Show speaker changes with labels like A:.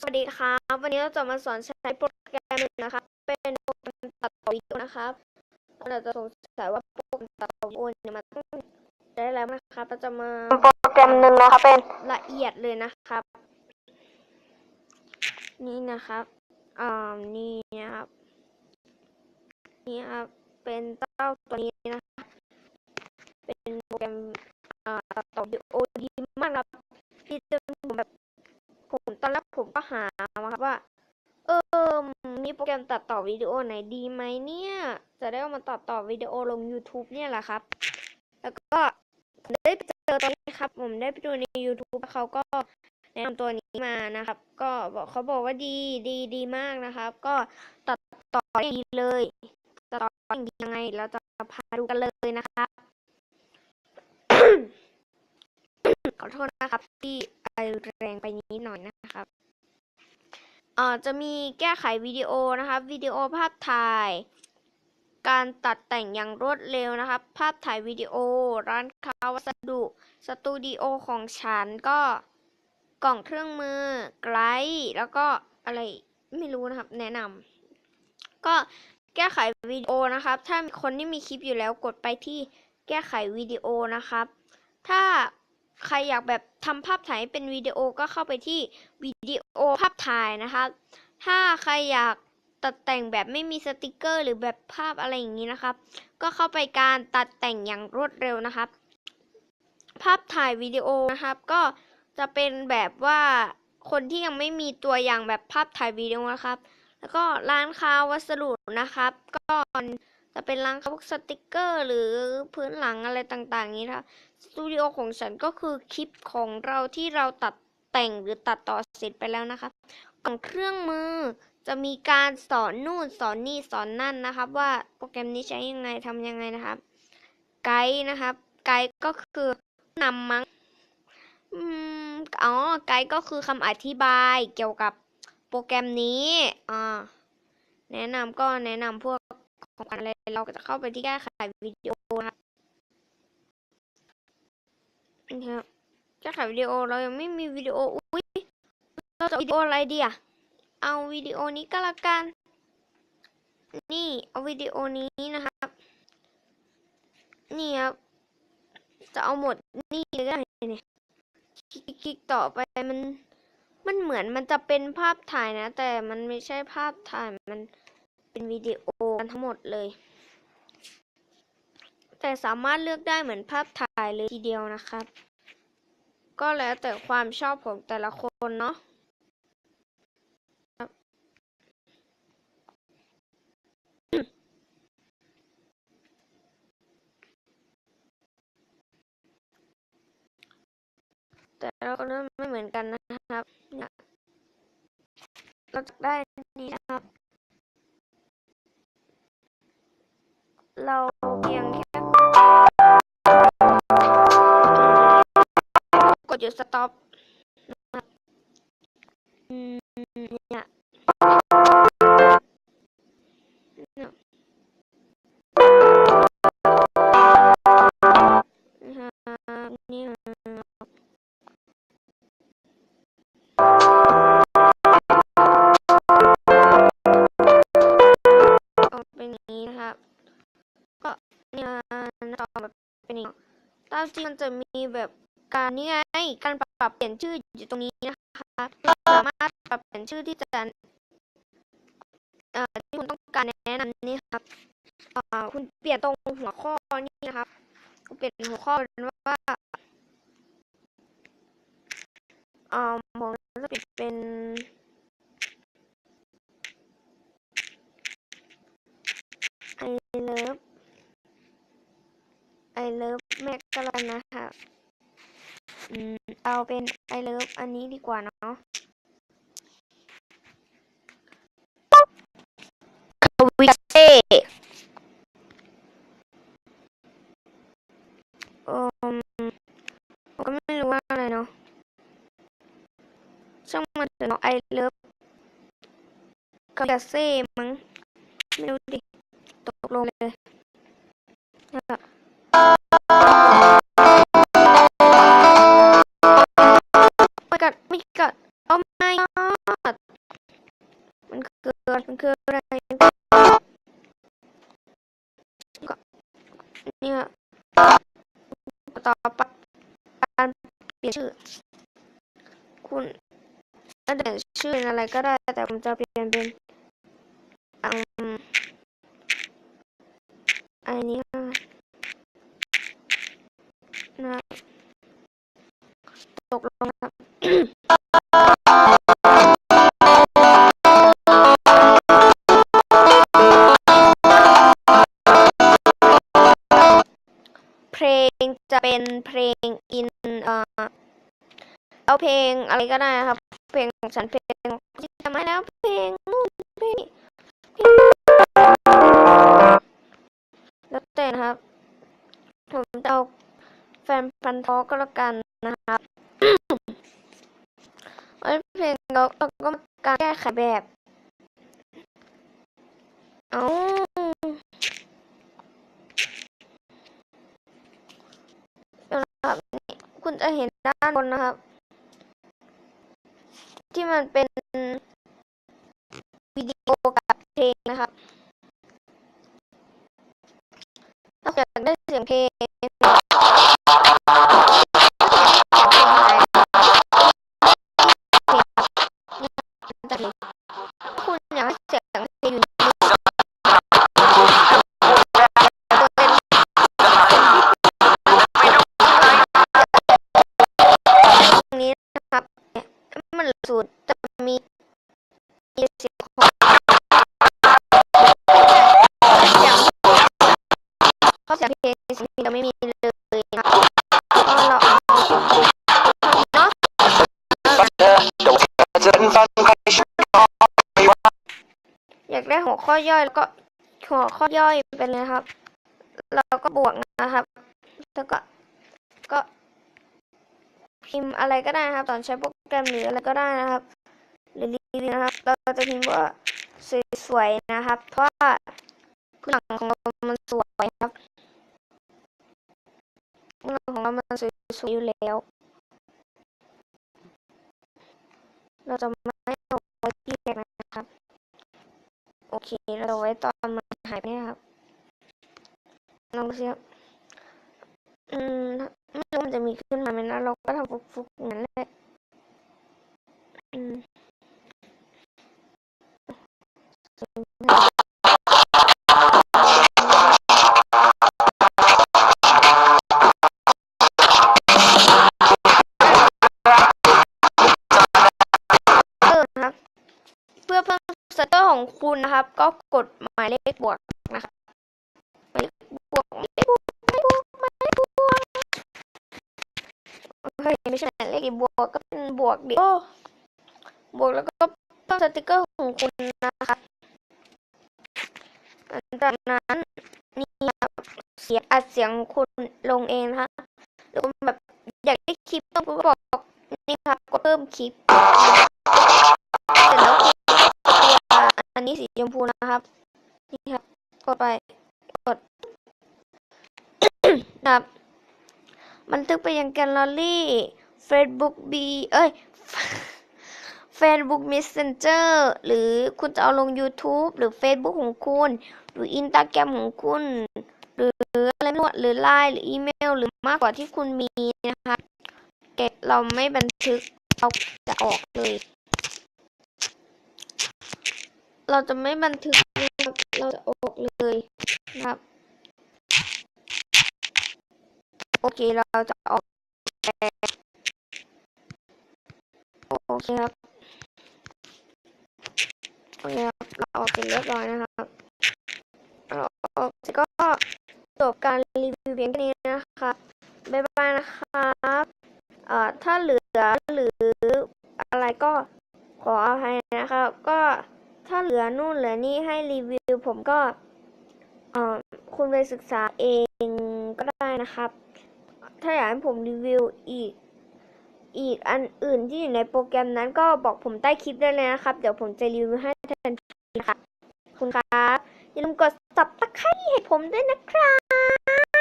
A: สวัสดีครับ วันนี้เราจะมาสอนใช้โปรแกรมหนึ่งนะครับ เป็นโปรแกรมตัดต่อวิดีโอนะครับเราจะสงสัยว่าโปรแกรมตัดต่อวิดีโอเนี่ยมันต้องได้แล้วนะครับเราจะมา
B: โปรแกรมหนึ่งนะครับเป็น
A: ละเอียดเลยนะครับ นี่นะครับอ่านี่นะครับนี่ครับเป็นเจ้าตัวนี้นะครับเป็นโปรแกรมอ่าตัดต่อวิดีโอดีมากครับที่จะผมแบบ ผมตอนแร ก็หามาครับว่า เออมีโปรแกรมตัดต่อวิดีโอไหนดีไหมเนี่ย จะได้เอามาตัดต่อวิดีโอลง YouTube เนี่ยแหละครับ แล้วก็ผมได้ไปเจอตัวนี้ครับ ผมได้ไปดูใน YouTube เขาก็แนะนำตัวนี้มานะครับ ก็บอกเขาบอกว่าดีดีดีมากนะครับ ก็ตัดต่อได้ดีเลยตัดต่อได้ดียังไง เราจะพาดูกันเลยนะครับขอโทษนะครับที่ไอแรงไปนิดหน่อยนะครับ จะมีแก้ไขวิดีโอนะครับวิดีโอภาพถ่าย การตัดแต่งอย่างรวดเร็วนะครับ ภาพถ่ายวิดีโอ ร้านค้าวัสดุสตูดิโอของฉันก็กล่องเครื่องมือไกด์แล้วก็อะไรไม่รู้นะครับ แนะนำก็แก้ไขวิดีโอนะครับ ถ้ามีคนที่มีคลิปอยู่แล้วกดไปที่แก้ไขวิดีโอนะครับ ถ้า ใครอยากแบบทำภาพถ่ายเป็นวิดีโอก็เข้าไปที่วิดีโอภาพถ่ายนะครับถ้าใครอยากตัดแต่งแบบไม่มีสติกเกอร์ หรือแบบภาพอะไรอย่างนี้นะครับ ก็เข้าไปการตัดแต่งอย่างรวดเร็วนะครับ ภาพถ่ายวิดีโอนะครับ ก็จะเป็นแบบว่าคนที่ยังไม่มีตัวอย่างแบบภาพถ่ายวิดีโอนะครับ แล้วก็ร้านค้าวัสดุนะครับ ก็ จะเป็นร้านค้าพวกสติกเกอร์หรือพื้นหลังอะไรต่างๆนี้นะครับสตูดิโอของฉันก็คือคลิปของเราที่เราตัดแต่งหรือตัดต่อเสร็จไปแล้วนะคะกล่องเครื่องมือจะมีการสอนนู่นสอนนี่สอนนั่นนะครับ ว่าโปรแกรมนี้ใช้ยังไงทำยังไงนะครับ ไกด์นะครับไกด์ก็คือนำมั้งอืมอ๋อไกด์ก็คือคำอธิบายเกี่ยวกับโปรแกรมนี้อ่าแนะนำก็แนะนำพวกของอะไร เราก็จะเข้าไปที่แก้ไขวิดีโอนะครับนะครับแก้ไขวิดีโอเรายังไม่มีวิดีโออุ้ยเราจะวิดีโออะไรดีอะเอาวิดีโอนี้ก็แล้วกัน นี่เอาวิดีโอนี้นะครับ นี่ครับจะเอาหมดนี่เลยก็ได้เนี่ยคลิกต่อไปมันมันเหมือนมันจะเป็นภาพถ่ายนะ แต่มันไม่ใช่ภาพถ่ายมันเป็นวิดีโอกันทั้งหมดเลย แต่สามารถเลือกได้เหมือนภาพถ่ายเลยทีเดียวนะครับ ก็แล้วแต่ความชอบของแต่ละคนเนาะแต่เราก็ไม่เหมือนกันนะครับเนี่ยเราได้นี้นะครับ เราเพียงแค่ กดห จริงมันจะมีแบบการนี่ไง การปรับเปลี่ยนชื่ออยู่ตรงนี้นะคะสามารถปรับเปลี่ยนชื่อที่จะเอ่อที่คุณต้องการแนะนำนี่ครับเอ่อคุณเปลี่ยนตรงหัวข้อนี่นะครับคุณเปลี่ยนหัวข้อเป็นว่าเอ่อผมจะเปลี่ยนเป็นไอเลิฟไอเลิฟ อืมเอาเป็นไอเลิฟอันนี้ดีกว่าเนาะวิเต้อืมผมก็ไม่รู้ว่าอะไรเนาะช่างมันเถอะเนาะไอเลิฟกับเซ่มั้ง จะเด่นชื่ออะไรก็ได้ แต่ผมจะเปลี่ยนเป็นอันนี้นะตกลงครับเพลงจะเป็นเพลงอินเอ่อเอาเพลงอะไรก็ได้ครับ เพลงของฉันเพลงที่ทำให้แล้วเพลงนู่นเพลงแล้วแต่นะครับ ผมจะเอาแฟนพันธ์ทอก็แล้วกันนะครับไอ้เพลงเราเราก็มาการแก้ไขแบบ เอาครับ คุณจะเห็นด้านบนนะครับ ที่มันเป็นวิดีโอกับเพลงนะครับถ้าอยากได้เสียงเพลง สียงเพลงเสียงเพลงจะไม่มีเลยนะก็เราเอาเนาะอยากได้หัวข้อย่อยแล้วก็หัวข้อย่อยไปเลยครับ เราก็บวกนะครับ แล้วก็ก็ พิมพ์อะไรก็ได้นะครับ ตอนใช้โปรแกรมหรืออะไรก็ได้นะครับหรือรีนะครับ เราจะพิมพ์ว่าสวยๆนะครับ เพราะว่าพื้นหลังของเรามันสวยครับ พื้นของเรามันสวยๆอยู่แล้ว เราจะไม่เอาไว้ที่แรกนะครับ โอเค เราไว้ตอนมันหายไปนะครับลองดูสิครับ อืม ไม่รู้มันจะมีขึ้นมาไหมนะ เราก็ทำฟุกๆอย่างนั้นแหละ เพิ่มสเตอร์ของคุณนะครับ ก็กดหมายเลขบวกนะครับหมายเลขบวกหมายเลขบวกหมายเลขบวกหมายเลขบวกเฮ้ยไม่ใช่หมายเลขบวกก็เป็นบวกดิโอ้บวกแล้วก็เพิ่มสติกเกอร์ของคุณนะครับหลังจากนั้นนี่ครับเสียงอัดเสียงคุณลงเองนะคะหรือคุณแบบอยากได้คลิปเพิ่มคุณก็บอกนี่ครับกดเพิ่มคลิป เสร็จแล้วตัวอั นะครับ นี่ครับ กดไป กด นะครับบันทึกไปยังแกลเลอรี่ Facebook B เอ้ย Facebook Messenger หรือคุณจะเอาลง YouTube หรือ Facebook ของคุณ หรือ Instagram ของคุณ หรืออะไรไม่รู้หรือ Line หรืออีเมล หรือมากกว่าที่คุณมีนะคะเก็บเราไม่บันทึก เราจะออกเลย เราจะไม่บันทึกนะครับเราจะออกเลยนะครับ โอเคเราจะออกโอเคครับโอเคครับเราออกเสร็จเรียบร้อยนะครับเราออกเสร็จก็จบการรีวิวเพียงแค่นี้นะครับบ๊ายบายนะครับเอ่อถ้าเหลือหรืออะไรก็ขออภัยนะครับ อนู่นเหลือนี่ให้รีวิว ผมก็คุณไปศึกษาเองก็ได้นะครับ ถ้าอยากให้ผมรีวิวอีก อีกอันอื่นที่อยู่ในโปรแกรมนั้นก็บอกผมใต้คลิปได้เลยนะครับ เดี๋ยวผมจะรีวิวให้ทันทีนะครับขอบคุณครับอย่าลืมกด subscribe ให้ผมด้วยนะครับ